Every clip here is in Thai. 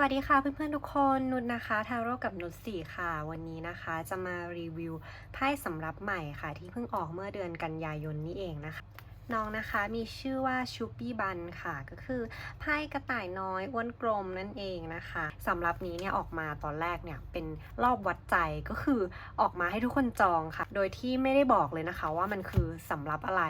วัสดีค่ะเพื่อนๆทุกคนนุชนะคะทาโร่กับนุชสี่ค่ะ วันนี้นะคะจะมารีวิวไพ่สำรับใหม่ค่ะ ที่เพิ่งออกเมื่อเดือนกันยายนนี้เองนะคะ น้องนะคะมีชื่อว่าชูปี้บันค่ะ ก็คือไพ่กระต่ายน้อยอ้วนกลมนั่นเองนะคะสำหรับนี้เนี่ยออกมาตอนแรกเนี่ยเป็นรอบวัดใจก็คือออกมาให้ทุกคนจองค่ะ โดยที่ไม่ได้บอกเลยนะคะ ว่ามันคือสำหรับอะไร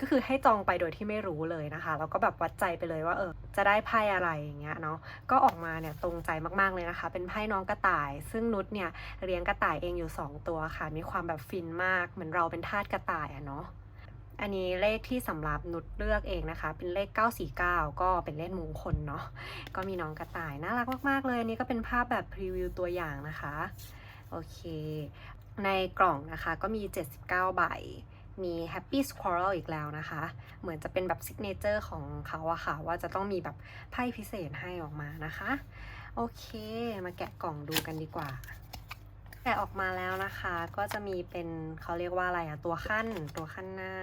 ก็คือให้จองไปโดยที่ไม่รู้เลยนะคะแล้วก็แบบวัดใจไปเลยว่าเออจะได้ไพ่อะไรอย่างเงี้ยเนาะก็ออกมาเนี่ยตรงใจมากๆเลยนะคะ เป็นไพ่น้องกระต่าย ซึ่งนุชเนี่ยเลี้ยงกระต่ายเองอยู่ 2 ตัวค่ะ มีความแบบฟินมากเหมือนเราเป็นทาสกระต่ายอะเนาะ อันนี้เลขที่สำหรับนุชเลือกเองนะคะ เป็นเลข 949 ก็เป็นเลขมงคลเนาะก็มีน้องกระต่ายน่ารักมากๆเลยอันนี้ก็เป็นภาพแบบพรีวิวตัวอย่างนะคะโอเคในกล่องนะคะก็มี 79 ใบ มี Happy Squirrel อีกแล้วนะคะ เหมือนจะเป็นแบบซิกเนเจอร์ของเขาอะค่ะ ว่าจะต้องมีแบบไพ่พิเศษให้ออกมานะคะ โอเค มาแกะกล่องดูกันดีกว่า แกะออกมาแล้วนะคะ ก็จะมีเป็นเขาเรียกว่าอะไรอะตัวขั้นตัวขั้นหน้า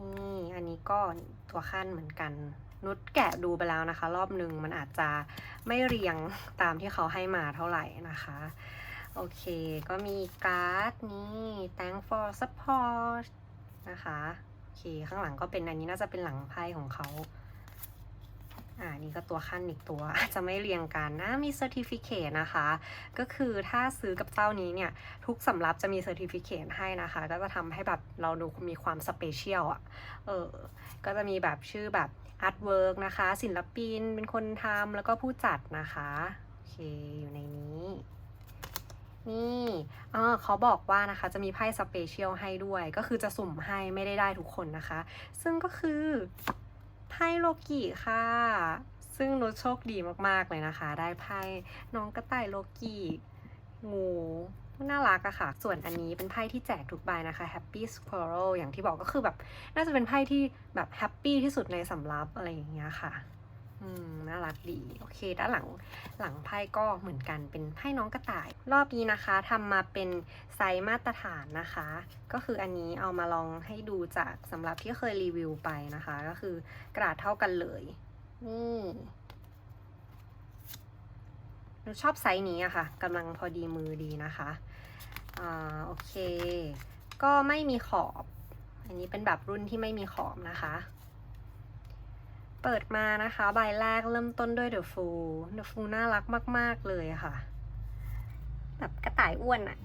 นี่อันนี้ก็ตัวขั้นเหมือนกัน นุชแกะดูไปแล้วนะคะ รอบหนึ่งมันอาจจะไม่เรียงตามที่เขาให้มาเท่าไหร่นะคะ โอเค ก็มีการ์ดนี่ thank for support นะคะ โอเค ข้างหลังก็เป็นอันนี้น่าจะเป็นหลังไพ่ของเขา อ่านี่ก็ตัวขั้นอีกตัวอาจจะไม่เรียงกันนะมี certificate นะคะ ก็คือถ้าซื้อกับเจ้านี้เนี่ย ทุกสำรับจะมี certificate ให้นะคะ ก็จะทำให้แบบเราดูมีความ special อะเออก็จะมีแบบชื่อแบบ artwork นะคะ ศิลปินเป็นคนทำแล้วก็ผู้จัดนะคะโอเคอยู่ในนี้นี่เออเขาบอกว่านะคะจะมีไพ่สเปเชียลให้ด้วย ก็คือจะสุ่มให้ไม่ได้ได้ทุกคนนะคะ ซึ่งก็คือ ไพ่โลกิค่ะ ซึ่งนุชโชคดีมากๆเลยนะคะ ได้ไพ่น้องกระต่ายโลกิงูน่ารักอะค่ะ ส่วนอันนี้เป็นไพ่ที่แจกทุกใบนะคะ Happy Squirrel อย่างที่บอกก็คือแบบ น่าจะเป็นไพ่ที่แบบแฮปปี้ที่สุดในสำรับอะไรอย่างเงี้ยค่ะ อืมน่ารักดี โอเค ด้านหลังหลังไพ่ก็เหมือนกันเป็นไพ่น้องกระต่าย รอบนี้นะคะทำมาเป็นไซส์มาตรฐานนะคะ ก็คืออันนี้เอามาลองให้ดูจากสำหรับที่เคยรีวิวไปนะคะ ก็คือกระดาษเท่ากันเลยนี่หนูชอบไซส์นี้อะค่ะกำลังพอดีมือดีนะคะอ่าโอเค ก็ไม่มีขอบ อันนี้เป็นแบบรุ่นที่ไม่มีขอบนะคะ เปิดมานะคะ ใบแรกเริ่มต้นด้วย The Fool The Fool น่ารักมาก ๆ เลยค่ะ แบบกระต่ายอ้วนอะ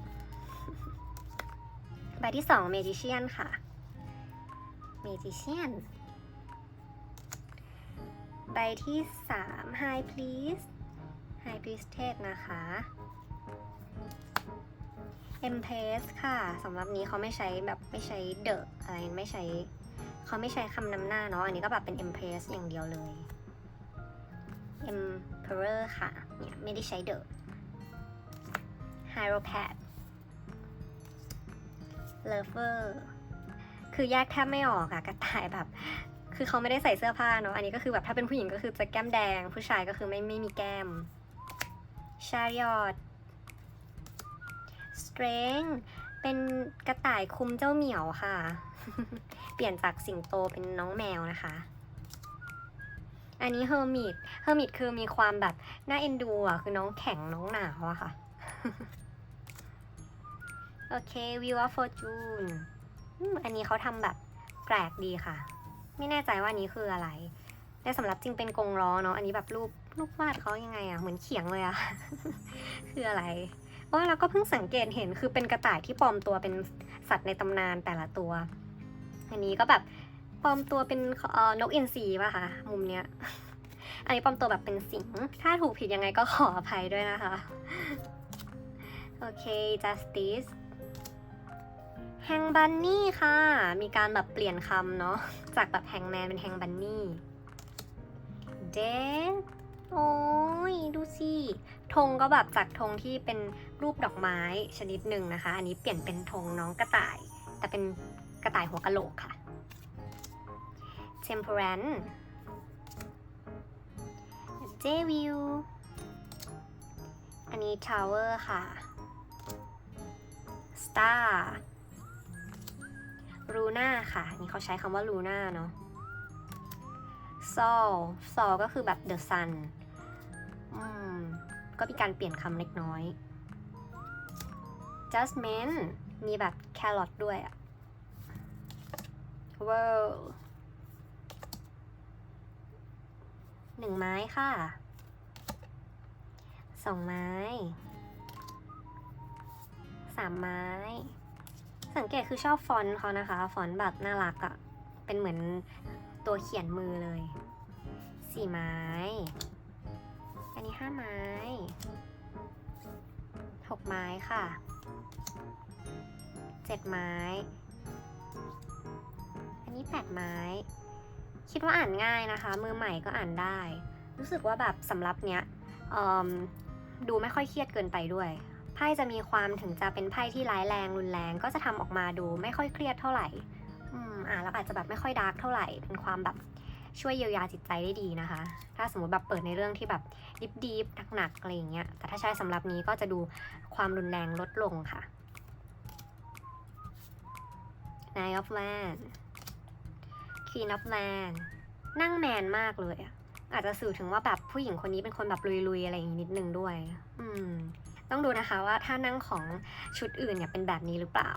ใบที่สอง Magician ค่ะ Magician ใบที่สาม Hi Priest High Priestess นะคะ Empress ค่ะสำหรับนี้เขาไม่ใช้แบบไม่ใช้เดอะอะไรไม่ใช้ เขาไม่ใช้คำนำหน้าเนาะ อันนี้ก็แบบเป็น Empress อย่างเดียวเลย Emperor ค่ะ เนี่ยไม่ได้ใช้ the hieropat Lover คือแยกแทบไม่ออกอะกระต่ายแบบ คือเขาไม่ได้ใส่เสื้อผ้าเนาะ อันนี้ก็คือแบบถ้าเป็นผู้หญิงก็คือจะแก้มแดง ผู้ชายก็คือไม่ไม่มีแก้ม Chariot Strength เป็นกระต่ายคุมเจ้าเหมียวค่ะ เปลี่ยนจากสิงโตเป็นน้องแมวนะคะ อันนี้เฮอร์มิตเฮอร์มิตคือมีความแบบน่าเอ็นดูอะ คือน้องแข็งน้องหนาวอะค่ะ โอเควิว of fortune อืมอันนี้เขาทำแบบแปลกดีค่ะ ไม่แน่ใจว่านี้คืออะไร แต่สำหรับจริงเป็นกรงล้อเนาะ อันนี้แบบรูปรูปวาดเขายังไงอะเหมือนเขียงเลยอะคืออะไร โอ้ยแล้วก็เพิ่งสังเกตเห็นคือเป็นกระต่ายที่ปลอมตัวเป็นสัตว์ในตำนานแต่ละตัว อันนี้ก็แบบปลอมตัวเป็นออนกอินทรีป่ะคะมุมเนี้ย อันนี้ปลอมตัวแบบเป็นสิงห์ถ้าถูกผิดยังไงก็ขออภัยด้วยนะคะ โอเค justice แฮงบันนี่ค่ะ มีการแบบเปลี่ยนคำเนาะ จากแบบแฮงแมนเป็นแฮงบันนี่ เดโอ้ย ดูสิ ธงก็แบบจากธงที่เป็นรูปดอกไม้ชนิดหนึ่งนะคะ อันนี้เปลี่ยนเป็นธงน้องกระต่าย แต่เป็นกระต่ายหัวกะโหลกค่ะ Temperance j w i l อันนี้ Tower ค่ะ Star Luna ค่ะ นี่เขาใช้คำว่า Luna เนาะ Sol Sol ก็คือแบบ The Sun ก็มีการเปลี่ยนคำเล็กน้อย Jasmine มีแบบแครอทด้วยอะ World หนึ่งไม้ค่ะสองไม้ สามไม้ สังเกตคือชอบฟอนต์เขานะคะ ฟอนต์แบบน่ารักอะเป็นเหมือนตัวเขียนมือเลย สี่ไม้ นี้ห้าไม้หกไม้ค่ะเจ็ดไม้ อันนี้แปดไม้ คิดว่าอ่านง่ายนะคะ มือใหม่ก็อ่านได้ รู้สึกว่าแบบสำหรับเนี้ยดูไม่ค่อยเครียดเกินไปด้วย ไพ่จะมีความถึงจะเป็นไพ่ที่ร้ายแรงรุนแรง ก็จะทำออกมาดูไม่ค่อยเครียดเท่าไหร่ อืมอ่านแล้วอาจจะแบบไม่ค่อยดาร์กเท่าไหร่ เป็นความแบบ ช่วยเยียวยาจิตใจได้ดีนะคะ ถ้าสมมติแบบเปิดในเรื่องที่แบบดิบดีฟหนักๆอะไรอย่างเงี้ยแต่ถ้าใช้สำหรับนี้ก็จะดูความรุนแรงลดลงค่ะ Nine of Land Queen of Land นั่งแมนมากเลยอะอาจจะสื่อถึงว่าแบบผู้หญิงคนนี้เป็นคนแบบลุยๆ อะไรอย่างนี้นิดนึงด้วย อืม ต้องดูนะคะว่าถ้านั่งของชุดอื่นเนี่ยเป็นแบบนี้หรือเปล่า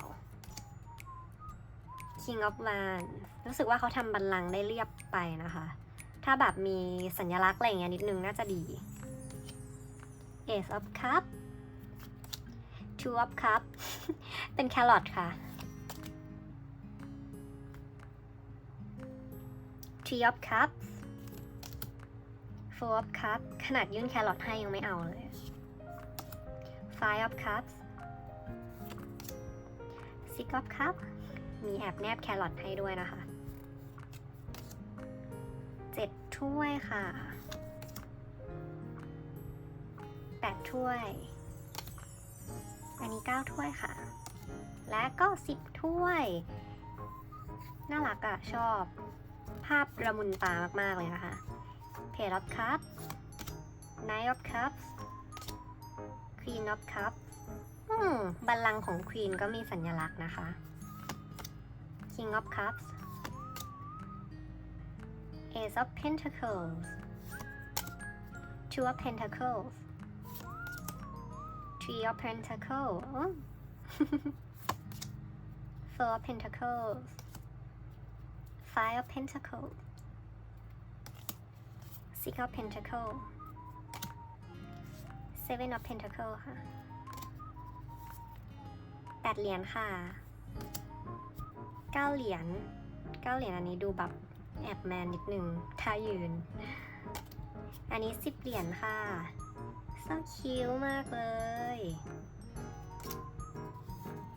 King of Land รู้สึกว่าเขาทำบัลลังก์ได้เรียบไปนะคะ ถ้าแบบมีสัญลักษณ์อะไรอย่างเงี้ยนิดนึงน่าจะดี Ace of Cup Two of Cup เป็นแครอทค่ะ Three of Cups Four of Cups ขนาดยื่นแครอทให้ยังไม่เอาเลย Five of Cups Six of Cups มีแอบแนบแครอทให้ด้วยนะคะเจ็ดถ้วยค่ะแปดถ้วย อันนี้เก้าถ้วยค่ะ และก็สิบถ้วย น่ารักอะชอบ ภาพระมุนตามาก ๆ เลยนะคะ Page of Cups Knight of Cups Queen of Cups อืมบัลลังก์ของ Queen ก็มีสัญลักษณ์นะคะ King of Cups Ace of Pentacles Two of Pentacles Three of Pentacles อ๋อ Four of Pentacles Five of Pentacles Six of Pentacles Seven of Pentacles ค่ะแปดเหรียญค่ะเ ก้าเหรียญเก้าเหรียญอันนี้ดูแบบแอบแมนนิดนึงถ้ายืน อันนี้สิบเหรียญค่ะ so cute มากเลย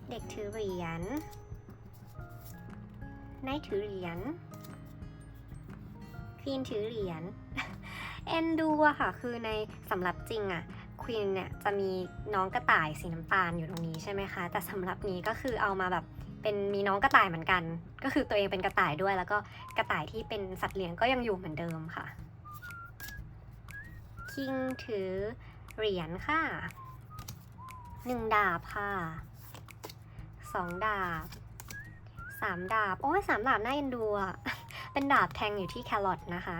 เด็กถือเหรียญนายถือเหรียญควีนถือเหรียญเอ็นดูอะค่ะ คือในสำหรับจริงอะควีนเนี่ยจะมีน้องกระต่ายสีน้ำตาลอยู่ตรงนี้ใช่ไหมคะ แต่สำหรับนี้ก็คือเอามาแบบ เป็นมีน้องกระต่ายเหมือนกัน ก็คือตัวเองเป็นกระต่ายด้วย แล้วก็กระต่ายที่เป็นสัตว์เลี้ยงก็ยังอยู่เหมือนเดิมค่ะ คิงถือเหรียญค่ะหนึ่งดาบค่ะสองดาบสามดาบ โอ้ยสามดาบน่าเอ็นดูอะเป็นดาบแทงอยู่ที่แครอทนะคะ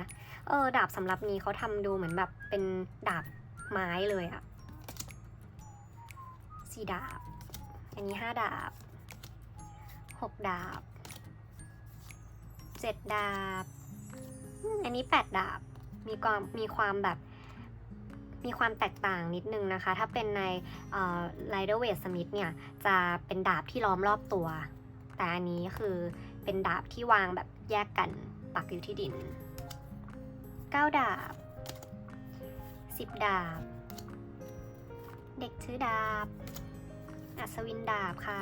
เออ ดาบสำหรับนี้เขาทำดูเหมือนแบบเป็นดาบไม้เลยอะสี่ดาบ อันนี้ห้าดาบ หกดาบเจ็ดดาบ อันนี้แปดดาบ มีความมีความแบบมีความแตกต่างนิดนึงนะคะ ถ้าเป็นในไลเดอร์เวทสมิธเนี่ย จะเป็นดาบที่ล้อมรอบตัว แต่อันนี้คือเป็นดาบที่วางแบบแยกกันปักอยู่ที่ดิน 9 ดาบ 10 ดาบ เด็กถือดาบ อัศวินดาบค่ะ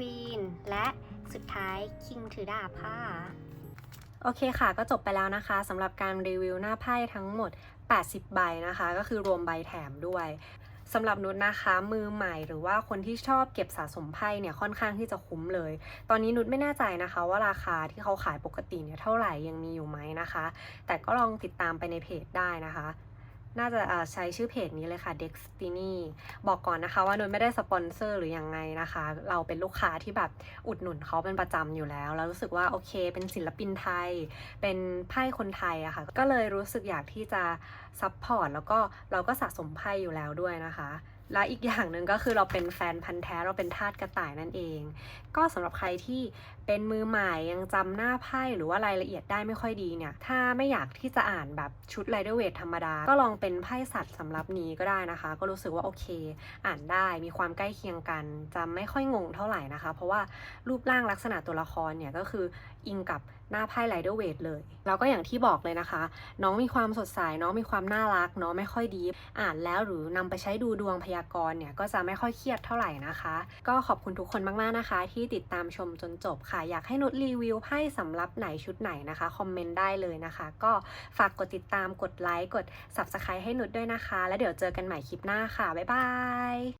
วีนและสุดท้ายคิงถือดาบค่ะ โอเคค่ะก็จบไปแล้วนะคะสำหรับการรีวิวหน้าไพ่ทั้งหมด 80 ใบนะคะ ก็คือรวมใบแถมด้วยสำหรับนุชนะคะมือใหม่หรือว่าคนที่ชอบเก็บสะสมไพ่เนี่ยค่อนข้างที่จะคุ้มเลย ตอนนี้นุชไม่แน่ใจนะคะว่าราคาที่เขาขายปกติเนี่ยเท่าไหร่ยังมีอยู่ไหมนะคะ แต่ก็ลองติดตามไปในเพจได้นะคะ น่าจะใช้ชื่อเพจนี้เลยค่ะ Destiny บอกก่อนนะคะว่านุนไม่ได้สปอนเซอร์หรือยังไงนะคะ เราเป็นลูกค้าที่แบบอุดหนุนเขาเป็นประจำอยู่แล้ว แล้วรู้สึกว่าโอเค เป็นศิลปินไทย เป็นไพ่คนไทยอะค่ะ ก็เลยรู้สึกอยากที่จะซัพพอร์ตแล้วก็เราก็สะสมไพ่อยู่แล้วด้วยนะคะ และอีกอย่างหนึ่งก็คือเราเป็นแฟนพันธ์แท้เราเป็นทาสกระต่ายนั่นเอง ก็สำหรับใครที่เป็นมือใหม่ยังจำหน้าไพ่หรือว่ารายละเอียดได้ไม่ค่อยดีเนี่ย ถ้าไม่อยากที่จะอ่านแบบชุดไรเดอร์เวทธรรมดา ก็ลองเป็นไพ่สัตว์สำหรับนี้ก็ได้นะคะ ก็รู้สึกว่าโอเค อ่านได้มีความใกล้เคียงกันจะไม่ค่อยงงเท่าไหร่นะคะ เพราะว่ารูปร่างลักษณะตัวละครเนี่ยก็คืออิงกับหน้าไพ่ไรเดอร์เวทเลย แล้วก็อย่างที่บอกเลยนะคะ น้องมีความสดใสน้องมีความน่ารักน้องไม่ค่อยดี อ่านแล้วหรือนำไปใช้ดูดวงพยากรณ์เนี่ยก็จะไม่ค่อยเครียดเท่าไหร่นะคะ ก็ขอบคุณทุกคนมากๆนะคะ ที่ติดตามชมจนจบค่ะ อยากให้นุชรีวิวไพ่สำหรับไหนชุดไหนนะคะคอมเมนต์ได้เลยนะคะ ก็ฝากกดติดตามกดไลค์กด subscribe ให้นุชด้วยนะคะ แล้วเดี๋ยวเจอกันใหม่คลิปหน้าค่ะบ๊ายบาย